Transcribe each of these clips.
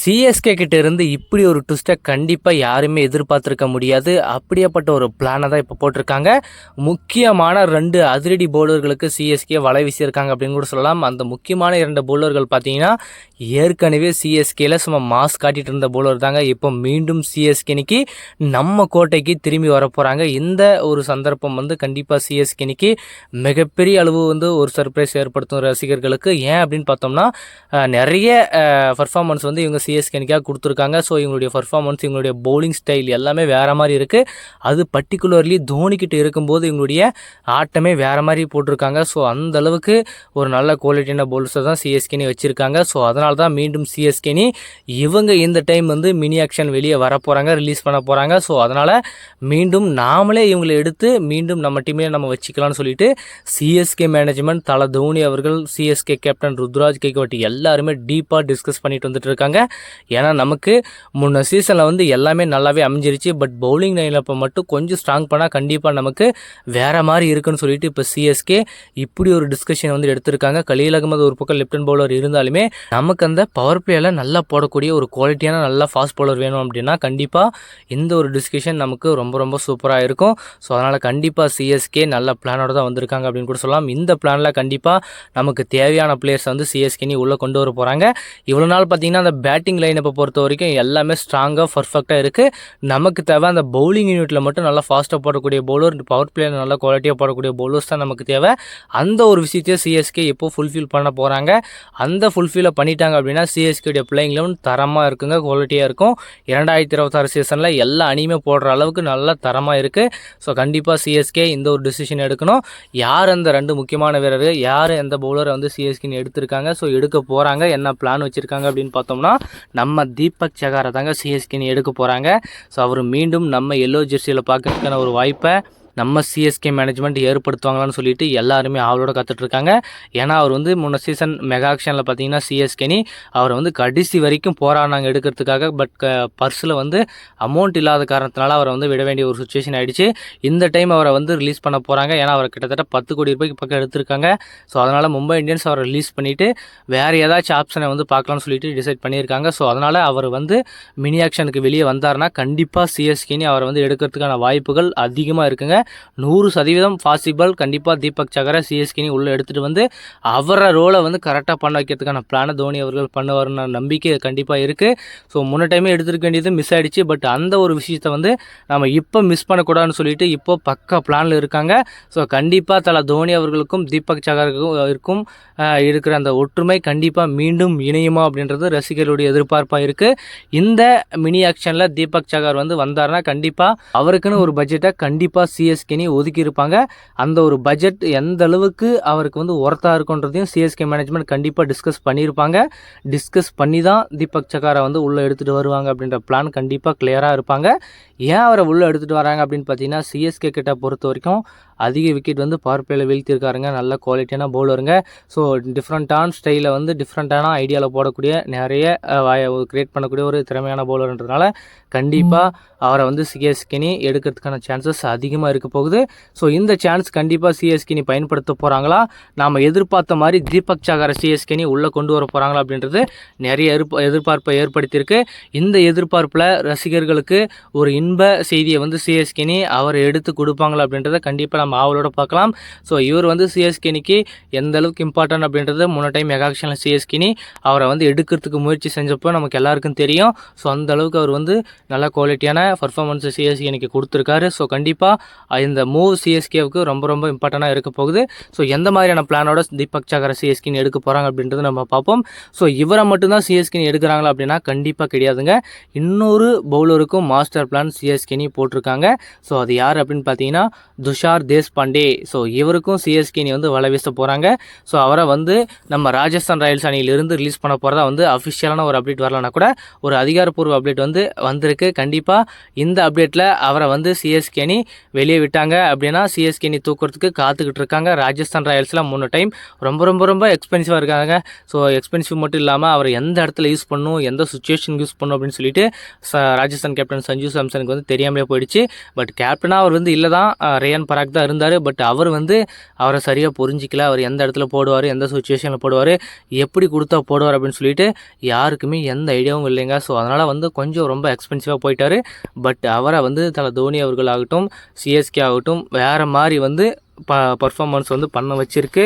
CSK கிட்ட இருந்து இப்படி ஒரு ட்விஸ்ட்டை கண்டிப்பாக யாருமே எதிர்பார்த்துருக்க முடியாது. அப்படியேப்பட்ட ஒரு பிளானை தான் இப்போ போட்டிருக்காங்க. முக்கியமான ரெண்டு அதிரடி பவுலர்களுக்கு சிஎஸ்கே வலை வீசியிருக்காங்க அப்படின்னு கூட சொல்லலாம். அந்த முக்கியமான இரண்டு பவுலர்கள் பார்த்தீங்கன்னா ஏற்கனவே சிஎஸ்கேல சும்மா மாஸ் காட்டிட்டு இருந்த பவுலர் தாங்க. இப்போ மீண்டும் சிஎஸ்கேனிக்கு நம்ம கோட்டைக்கு திரும்பி வர போகிறாங்க இந்த ஒரு சந்தர்ப்பம் வந்து கண்டிப்பாக சிஎஸ்கேனிக்கு மிகப்பெரிய அளவு வந்து ஒரு சர்ப்ரைஸ் ஏற்படுத்தும் ரசிகர்களுக்கு. ஏன் அப்படின்னு பார்த்தோம்னா நிறைய பர்ஃபார்மன்ஸ் வந்து இவங்க சிஎஸ்கேனிக்காக கொடுத்துருக்காங்க. ஸோ இவங்களுடைய பர்ஃபார்மன்ஸ் இவங்களுடைய பவுலிங் ஸ்டைல் எல்லாமே வேறு மாதிரி இருக்குது அது பர்டிகுலர்லி தோனிக்கிட்ட இருக்கும்போது இவங்களுடைய ஆட்டமே வேறு மாதிரி போட்டிருக்காங்க. ஸோ அந்த அளவுக்கு ஒரு நல்ல குவாலிட்டியான பவுலர்ஸை தான் சிஎஸ்கேனி வச்சுருக்காங்க. ஸோ அதனால தான் மீண்டும் சிஎஸ்கேனி இவங்க இந்த டைம் வந்து மினி ஆக்ஷன் வெளியே வர போகிறாங்க ரிலீஸ் பண்ண போகிறாங்க ஸோ அதனால் மீண்டும் நாமளே இவங்களை எடுத்து மீண்டும் நம்ம டீம்லேயே நம்ம வச்சுக்கலாம்னு சொல்லிட்டு சிஎஸ்கே மேனேஜ்மெண்ட் தல தோனி அவர்கள் சிஎஸ்கே கேப்டன் ருத்ராஜ் கேக்வாட்டி எல்லாருமே டீப்பாக டிஸ்கஸ் பண்ணிட்டு வந்துட்டு இருக்காங்க. ஏன்னா நமக்கு முன்ன சீசனில் வந்து எல்லாமே நல்லாவே அமைஞ்சிருச்சு. பட் பவுலிங் லைனப்பை மட்டும் கொஞ்சம் ஸ்ட்ராங் பண்ணால் கண்டிப்பாக நமக்கு வேறு மாதிரி இருக்குன்னு சொல்லிட்டு இப்போ சிஎஸ்கே இப்படி ஒரு டிஸ்கஷன் வந்து எடுத்திருக்காங்க. கலீல் அகமது ஒரு பக்கம் லெப்டன் பவுலர் இருந்தாலுமே நமக்கு அந்த பவர் பிளேயில் நல்லா போடக்கூடிய ஒரு குவாலிட்டியான நல்லா ஃபாஸ்ட் பவுலர் வேணும் அப்படின்னா கண்டிப்பாக இந்த ஒரு டிஸ்கஷன் நமக்கு ரொம்ப ரொம்ப சூப்பராக இருக்கும். ஸோ அதனால் கண்டிப்பாக சிஎஸ்கே நல்ல பிளானோட தான் வந்திருக்காங்க அப்படின்னு கூட சொல்லலாம். இந்த பிளானில் கண்டிப்பாக நமக்கு தேவையான பிளேயர்ஸ் வந்து சிஎஸ்கே நீ உள்ளே கொண்டு வர போகிறாங்க இவ்வளோ நாள் பார்த்தீங்கன்னா அந்த பேட்டிங் லைனப்பை பொறுத்த வரைக்கும் எல்லாமே ஸ்ட்ராங்காக பர்ஃபெக்டாக இருக்குது நமக்கு தேவை அந்த பவுலிங் யூனிட்டில் மட்டும் நல்லா ஃபாஸ்ட்டாக போடக்கூடிய பவுலர் பவர் பிளேயர் நல்லா குவாலிட்டியாக போடக்கூடிய பவுலர்ஸ் தான் நமக்கு தேவை. அந்த ஒரு விஷயத்தையே சிஎஸ்கே எப்போ ஃபுல்ஃபில் பண்ண போகிறாங்க அந்த ஃபுல்ஃபில்லை பண்ணிட்டாங்க அப்படின்னா சிஎஸ்கேடைய பிளேயிங் லெவன் தரமாக இருக்குங்க குவாலிட்டியாக இருக்கும். இரண்டாயிரத்தி இருபத்தாறு சீசனில் எல்லா அணியுமே போடுற அளவுக்கு நல்லா தரமாக இருக்குது ஸோ கண்டிப்பாக சிஎஸ்கே இந்த ஒரு டிசிஷன் எடுக்கணும். யார் அந்த ரெண்டு முக்கியமான வீரர் யார் எந்த பவுலரை வந்து சிஎஸ்கேன்னு எடுத்திருக்காங்க? ஸோ எடுக்க போகிறாங்க என்ன பிளான் வச்சுருக்காங்க அப்படின்னு பார்த்தோம்னா நம்ம தீபக் சகாரை தாங்க சிஎஸ்கேன்னு எடுக்க போகிறாங்க ஸோ அவர் மீண்டும் நம்ம எல்லோ ஜெர்சியில் பார்க்கறதுக்கான ஒரு வாய்ப்பை நம்ம சிஎஸ்கே மேனேஜ்மெண்ட் ஏற்படுத்துவாங்களான்னு சொல்லிட்டு எல்லாருமே ஆவலோட காத்துட்டு இருக்காங்க ஏன்னா அவர் வந்து முன்ன சீசன் மெகா ஆக்ஷனில் பார்த்தீங்கன்னா சிஎஸ்கேனி அவர் வந்து கடைசி வரைக்கும் போராடினாங்க எடுக்கிறதுக்காக பட் பர்ஸில் வந்து அமௌண்ட் இல்லாத காரணத்தினால அவரை வந்து விட வேண்டிய ஒரு சுச்சுவேஷன் ஆகிடுச்சு இந்த டைம் அவரை வந்து ரிலீஸ் பண்ண போகிறாங்க ஏன்னா அவர் கிட்டத்தட்ட பத்து கோடி ரூபாய்க்கு பக்கம் எடுத்திருக்காங்க. ஸோ அதனால் மும்பை இந்தியன்ஸ் அவரை ரிலீஸ் பண்ணிவிட்டு வேறு ஏதாச்சும் ஆப்ஷனை வந்து பார்க்கலாம்னு சொல்லிட்டு டிசைட் பண்ணியிருக்காங்க. ஸோ அதனால் அவர் வந்து மினி ஆக்ஷனுக்கு வெளியே வந்தார்னா கண்டிப்பாக சிஎஸ்கேனி அவரை வந்து எடுக்கிறதுக்கான வாய்ப்புகள் அதிகமாக இருக்குங்க. நூறு சதவீதம் பாசிபிள் கண்டிப்பாக தீபக் சகரை சிஎஸ்கேனி உள்ளே எடுத்துகிட்டு வந்து அவரை ரோலை வந்து கரெக்டாக பண்ண வைக்கிறதுக்கான பிளானை தோனி அவர்கள் பண்ணுவார்னு நம்பிக்கை கண்டிப்பாக இருக்குது ஸோ முன்ன டைமே எடுத்துருக்க வேண்டியது மிஸ் ஆயிடுச்சு. பட் அந்த ஒரு விஷயத்தை வந்து நம்ம இப்போ மிஸ் பண்ணக்கூடாதுன்னு சொல்லிட்டு இப்போ பக்க பிளானில் இருக்காங்க. ஸோ கண்டிப்பாக தல தோனி அவர்களுக்கும் தீபக் சகருக்கும் இருக்கும் இருக்கிற அந்த ஒற்றுமை கண்டிப்பாக மீண்டும் இணையுமா அப்படின்றது ரசிகர்களுடைய எதிர்பார்ப்பாக இருக்குது இந்த மினி ஆக்ஷனில் தீபக் சகர் வந்து வந்தார்னா கண்டிப்பாக அவருக்குன்னு ஒரு பட்ஜெட்டை கண்டிப்பாக சிஎஸ்கேனி ஒதுக்கி இருப்பாங்க அந்த ஒரு பட்ஜெட் எந்த அளவுக்கு அவருக்கு வந்து ஒர்த்தாக இருக்குன்றதையும் சிஎஸ்கே மேனேஜ்மெண்ட் கண்டிப்பாக டிஸ்கஸ் பண்ணியிருப்பாங்க. டிஸ்கஸ் பண்ணி தான் தீபக் சகாரை வந்து உள்ளே எடுத்துகிட்டு வருவாங்க அப்படின்ற பிளான் கண்டிப்பாக கிளியராக இருப்பாங்க. ஏன் அவரை உள்ளே எடுத்துகிட்டு வராங்க அப்படின்னு பார்த்தீங்கன்னா சிஎஸ்கே கிட்ட பொறுத்த வரைக்கும் அதிக விக்கெட் வந்து பவர் பிளேயில் வீழ்த்திருக்காருங்க நல்ல குவாலிட்டியான பவுலருங்க ஸோ டிஃப்ரெண்ட்டான ஸ்டைலில் வந்து டிஃப்ரெண்ட்டான ஐடியாவில் போடக்கூடிய நிறைய கிரியேட் பண்ணக்கூடிய ஒரு திறமையான பவுலர்ன்றதுனால கண்டிப்பாக அவரை வந்து சிஎஸ்கேனி எடுக்கிறதுக்கான சான்சஸ் அதிகமாக இருக்க போகுது. ஸோ இந்த சான்ஸ் கண்டிப்பாக சிஎஸ்கேனி பயன்படுத்த போகிறாங்களா நாம் எதிர்பார்த்த மாதிரி தீபக் சாகரை சிஎஸ்கேனி உள்ளே கொண்டு வர போகிறாங்களா அப்படின்றது நிறைய எதிர்பார்ப்பை ஏற்படுத்தியிருக்கு. இந்த எதிர்பார்ப்பில் ரசிகர்களுக்கு ஒரு இன்ப செய்தியை வந்து சிஎஸ்கேனி அவர் எடுத்து கொடுப்பாங்களா அப்படின்றத கண்டிப்பாக நம்ம ஆவலோட பார்க்கலாம். ஸோ இவர் வந்து சிஎஸ்கேனிக்கு எந்த அளவுக்கு இம்பார்ட்டன்ட் அப்படின்றது முன்ன டைம் மெகாக்ஷனில் சிஎஸ்கேனி அவரை வந்து எடுக்கிறதுக்கு முயற்சி செஞ்சப்போ நமக்கு எல்லாருக்கும் தெரியும். ஸோ அந்த அளவுக்கு அவர் வந்து நல்ல குவாலிட்டியான பர்ஃபார்மன்ஸ் சிஎஸ்கேனிக்கு கொடுத்துருக்காரு. ஸோ கண்டிப்பாக இந்த மூவ் சிஎஸ்கேவுக்கு ரொம்ப ரொம்ப இம்பார்ட்டண்ட்டாக இருக்க போகுது. ஸோ எந்த மாதிரியான பிளானோட தீபக் சகர சிஎஸ்கின்னு எடுக்க போகிறாங்க அப்படின்றது நம்ம பார்ப்போம். ஸோ இவரை மட்டும்தான் சிஎஸ்கின் எடுக்கிறாங்களா அப்படின்னா கண்டிப்பாக கிடையாதுங்க. இன்னொரு பவுலருக்கும் மாஸ்டர் பிளான் சிஎஸ்கேனி போட்டிருக்காங்க. ஸோ அது யார் அப்படின்னு பார்த்தீங்கன்னா துஷார் தேஷ்பாண்டே. ஸோ இவருக்கும் சிஎஸ்கேனி வந்து வலை வீச போகிறாங்க ஸோ அவரை வந்து நம்ம ராஜஸ்தான் ராயல்ஸ் அணியிலிருந்து ரிலீஸ் பண்ண போகிறதா வந்து அஃபிஷியலான ஒரு அப்டேட் வரலனா கூட ஒரு அதிகாரப்பூர்வ அப்டேட் வந்து வந்திருக்கு. கண்டிப்பாக இந்த அப்டேட்டில் அவரை வந்து சிஎஸ்கே அணி வெளியே விட்டாங்க அப்படின்னா சிஎஸ்கே நீ தூக்குறதுக்கு காத்துக்கிட்டு இருக்காங்க. ராஜஸ்தான் ராயல்ஸ்லாம் மூணு டைம் ரொம்ப ரொம்ப ரொம்ப எக்ஸ்பென்சிவாக இருக்காங்க. ஸோ எக்ஸ்பென்சிவ் மட்டும் இல்லாமல் அவர் எந்த இடத்துல யூஸ் பண்ணும் எந்த சுச்சுவேஷன் யூஸ் பண்ணும் அப்படின்னு சொல்லிட்டு ராஜஸ்தான் கேப்டன் சஞ்சு சாம்சனுக்கு வந்து தெரியாமலே போயிடுச்சு. பட் கேப்டனாக அவர் வந்து இல்லை தான். ரேயன் பராக் தான் இருந்தார். பட் அவர் வந்து அவரை சரியாக புரிஞ்சிக்கல. அவர் எந்த இடத்துல போடுவார் எந்த சுச்சுவேஷனில் போடுவார் எப்படி கொடுத்தா போடுவார் அப்படின்னு சொல்லிட்டு யாருக்குமே எந்த ஐடியாவும் இல்லைங்க. ஸோ அதனால் வந்து கொஞ்சம் ரொம்ப எக்ஸ்பென்சிவாக போயிட்டார். பட் அவரை வந்து தலை தோனி அவர்களாகட்டும் சிஎஸ் சிஎஸ்கே ஆகட்டும் வேறு மாதிரி வந்து ப பர்ஃபார்மன்ஸ் வந்து பண்ண வச்சுருக்கு.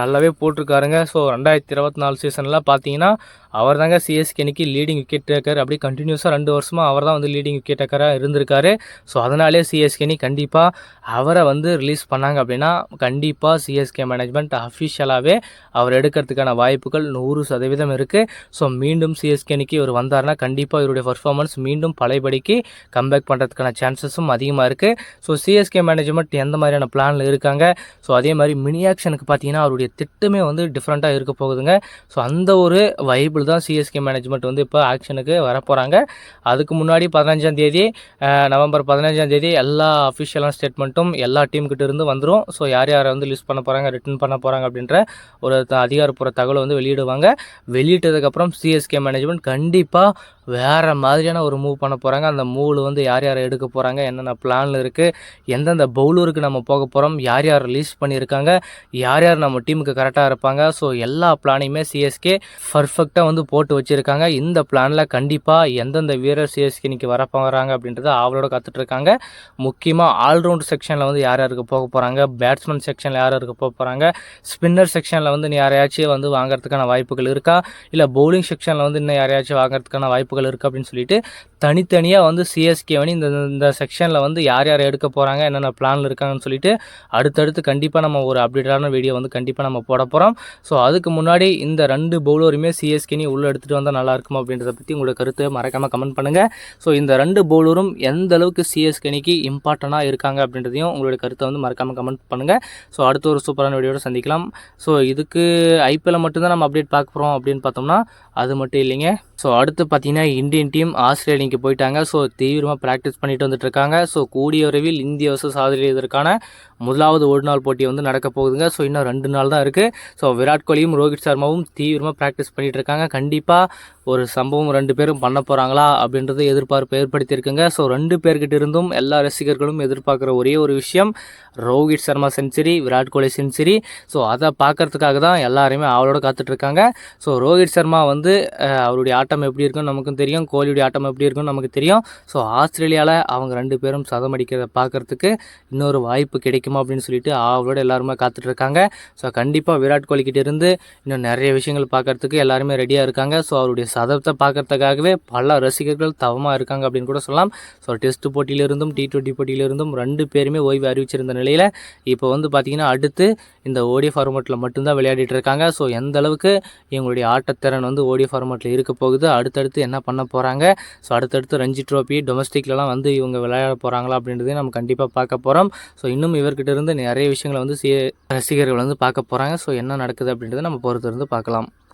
நல்லாவே போட்டிருக்காருங்க. ஸோ ரெண்டாயிரத்தி இருபத்தி நாலு சீசனில் பார்த்தீங்கன்னா அவர் தாங்க சிஎஸ்கேனிக்கு லீடிங் விக்கெட் டேக்கர் அப்படி கண்டினியூஸாக ரெண்டு வருஷமாக அவர் தான் வந்து லீடிங் விக்கெட் டேக்கராக இருந்திருக்காரு. ஸோ அதனாலே சிஎஸ்கேனி கண்டிப்பாக அவரை வந்து ரிலீஸ் பண்ணாங்க அப்படின்னா கண்டிப்பாக சிஎஸ்கே மேனேஜ்மெண்ட் அஃபிஷியலாகவே அவர் எடுக்கிறதுக்கான வாய்ப்புகள் நூறு சதவீதம் இருக்குது ஸோ மீண்டும் சிஎஸ்கேனிக்கு இவர் வந்தார்னா கண்டிப்பாக இவருடைய பர்ஃபார்மன்ஸ் மீண்டும் பழையபடிக்கு கம்பேக் பண்ணுறதுக்கான சான்சஸும் அதிகமாக இருக்குது ஸோ சிஎஸ்கே மேனேஜ்மெண்ட் எந்த மாதிரியான பிளானில் இருக்காங்க ஸோ அதே மாதிரி மினி ஆக்ஷனுக்கு பார்த்தீங்கன்னா அவருடைய திட்டமே வந்து டிஃப்ரெண்ட்டாக இருக்க போகுதுங்க. ஸோ அந்த ஒரு வைபிள் தான் சிஎஸ்கே மேனேஜ்மெண்ட் வந்து இப்போ ஆக்ஷனுக்கு வரப்போகிறாங்க அதுக்கு முன்னாடி பதினஞ்சாம் தேதி நவம்பர் பதினஞ்சாம் தேதி எல்லா அஃபிஷியலான ஸ்டேட்மெண்ட்டும் எல்லா டீம்கிட்ட இருந்து வந்துடும் ஸோ யார் யாரை வந்து லிஸ்ட் பண்ண போகிறாங்க ரிட்டர்ன் பண்ண போகிறாங்க அப்படின்ற ஒரு அதிகாரப்பூர்வ தகவலை வந்து வெளியிடுவாங்க. வெளியிட்டதுக்கப்புறம் சிஎஸ்கே மேனேஜ்மெண்ட் கண்டிப்பாக வேறு மாதிரியான ஒரு மூவ் பண்ண போகிறாங்க அந்த மூவில் வந்து யார் யாரை எடுக்க போகிறாங்க என்னென்ன பிளானில் இருக்குது எந்தெந்த பவுலருக்கு நம்ம போக போகிறோம் யார் யார் ரிலீஸ் பண்ணியிருக்காங்க யார் யார் நம்ம டீமுக்கு கரெக்டாக இருப்பாங்க. ஸோ எல்லா பிளானையுமே சிஎஸ்கே பர்ஃபெக்டாக வந்து போட்டு வச்சுருக்காங்க. இந்த பிளானில் கண்டிப்பாக எந்தெந்த வீரர் சிஎஸ்கே இன்னைக்கு வரப்போகிறாங்க அப்படின்றத அவளோட கற்றுட்ருக்காங்க முக்கியமாக ஆல்ரவுண்ட் செக்ஷனில் வந்து யார் யாருக்கு போக போகிறாங்க பேட்ஸ்மேன் செக்ஷனில் யார் யாருக்கு போக போகிறாங்க ஸ்பின்னர் செக்ஷனில் வந்து யாரையாச்சும் வந்து வாங்குறதுக்கான வாய்ப்புகள் இருக்கா? இல்லை பவுலிங் செக்ஷனில் வந்து இன்னும் யாரையாச்சும் வாங்குறதுக்கான வாய்ப்புகள் இருக்குது அப்படின்னு சொல்லிட்டு தனித்தனியாக வந்து சிஎஸ்கே வந்து இந்த இந்த செக்ஷனில் வந்து யார் யார் எடுக்க போகிறாங்க என்னென்ன பிளானில் இருக்காங்கன்னு சொல்லிட்டு அடுத்தடுத்து கண்டிப்பாக நம்ம ஒரு அப்டேட்டான வீடியோ வந்து கண்டிப்பாக நம்ம போட போகிறோம் ஸோ அதுக்கு முன்னாடி இந்த ரெண்டு பவுலருமே சிஎஸ்கேனி உள்ளே எடுத்துகிட்டு வந்தால் நல்லா அப்படின்றத பற்றி உங்களோட கருத்தை மறக்காமல் கமெண்ட் பண்ணுங்கள் ஸோ இந்த ரெண்டு பவுலரும் எந்த அளவுக்கு சிஎஸ்கேனிக்கு இம்பார்ட்டண்ட்டாக இருக்காங்க அப்படின்றதையும் உங்களோட கருத்தை வந்து மறக்காமல் கமெண்ட் பண்ணுங்கள் ஸோ அடுத்த ஒரு சூப்பரான வீடியோட சந்திக்கலாம். ஸோ இதுக்கு ஐபிஎல்ல மட்டும்தான் நம்ம அப்டேட் பார்க்க போகிறோம் அப்படின்னு பார்த்தோம்னா அது மட்டும் இல்லைங்க. ஸோ அடுத்து பார்த்தீங்கன்னா இந்தியன் டீம் ஆஸ்திரேலியாக்கு போயிட்டாங்க. ஸோ தீவிரமாக ப்ராக்டிஸ் பண்ணிட்டு வந்துட்டு இருக்காங்க. ஸோ கூடிய விரைவில் இந்திய வர்சஸ் ஆஸ்திரேலியா இதற்கான முதலாவது ஒரு நாள் போட்டி வந்து நடக்க போகுதுங்க. ஸோ இன்னும் ரெண்டு நாள் தான் இருக்குது ஸோ விராட் கோலியும் ரோஹித் சர்மாவும் தீவிரமாக ப்ராக்டிஸ் பண்ணிகிட்டு இருக்காங்க. கண்டிப்பாக ஒரு சம்பவம் ரெண்டு பேரும் பண்ண போகிறாங்களா அப்படின்றது எதிர்பார்ப்பு ஏற்படுத்தியிருக்குங்க. ஸோ ரெண்டு பேர்கிட்ட இருந்தும் எல்லா ரசிகர்களும் எதிர்பார்க்குற ஒரே ஒரு விஷயம் Rohit Sharma century Virat Kohli century. So அதை பார்க்கறதுக்காக தான் எல்லாருமே அவளோட காத்துட்ருக்காங்க ஸோ ரோஹித் சர்மா வந்து அவருடைய ஆட்டம் எப்படி இருக்குன்னு நமக்கும் தெரியும். கோலியுடைய ஆட்டம் எப்படி இருக்குன்னு நமக்கு தெரியும். ஸோ ஆஸ்திரேலியாவில் அவங்க ரெண்டு பேரும் சதம் அடிக்கிறத பார்க்குறதுக்கு இன்னொரு வாய்ப்பு கிடைக்கும்? அப்படின்னு சொல்லிட்டு அவளோட எல்லாருமே காத்துட்ருக்காங்க. ஸோ கண்டிப்பாக விராட் கோலிக்கிட்டேருந்து இருந்து இன்னும் நிறைய விஷயங்கள் பார்க்கறதுக்கு எல்லாருமே ரெடியாக இருக்காங்க. ஸோ அவருடைய சதத்தை பார்க்கறதுக்காகவே பல ரசிகர்கள் தவமாக இருக்காங்க அப்படின்னு கூட சொல்லலாம். ஸோ டெஸ்ட் போட்டியிலிருந்தும் டி டுவெண்ட்டி போட்டியிலிருந்தும் ரெண்டு பேருமே ஓய்வு அறிவிச்சிருந்த நிலையில் இப்போ வந்து பார்த்திங்கன்னா அடுத்து இந்த ஓடி ஃபார்மேட்டில் மட்டும்தான் விளையாடிட்டு இருக்காங்க. ஸோ எந்த அளவுக்கு இவங்களுடைய ஆட்டத்திறன் வந்து ஓடி ஃபார்மேட்டில் இருக்க போகுது அடுத்தடுத்து என்ன பண்ண போகிறாங்க ஸோ அடுத்தடுத்து ரஞ்சி ட்ரோஃபி டொமஸ்டிக்லலாம் வந்து இவங்க விளையாட போகிறாங்களா அப்படின்றதையும் நம்ம கண்டிப்பாக பார்க்க போகிறோம் ஸோ இன்னும் இவருக்கு இவர்கிட்ட இருந்து நிறைய விஷயங்களை வந்து சி ரசிகர்கள் வந்து பார்க்க போகிறாங்க ஸோ என்ன நடக்குது அப்படின்றத நம்ம பொறுத்திருந்து பார்க்கலாம்.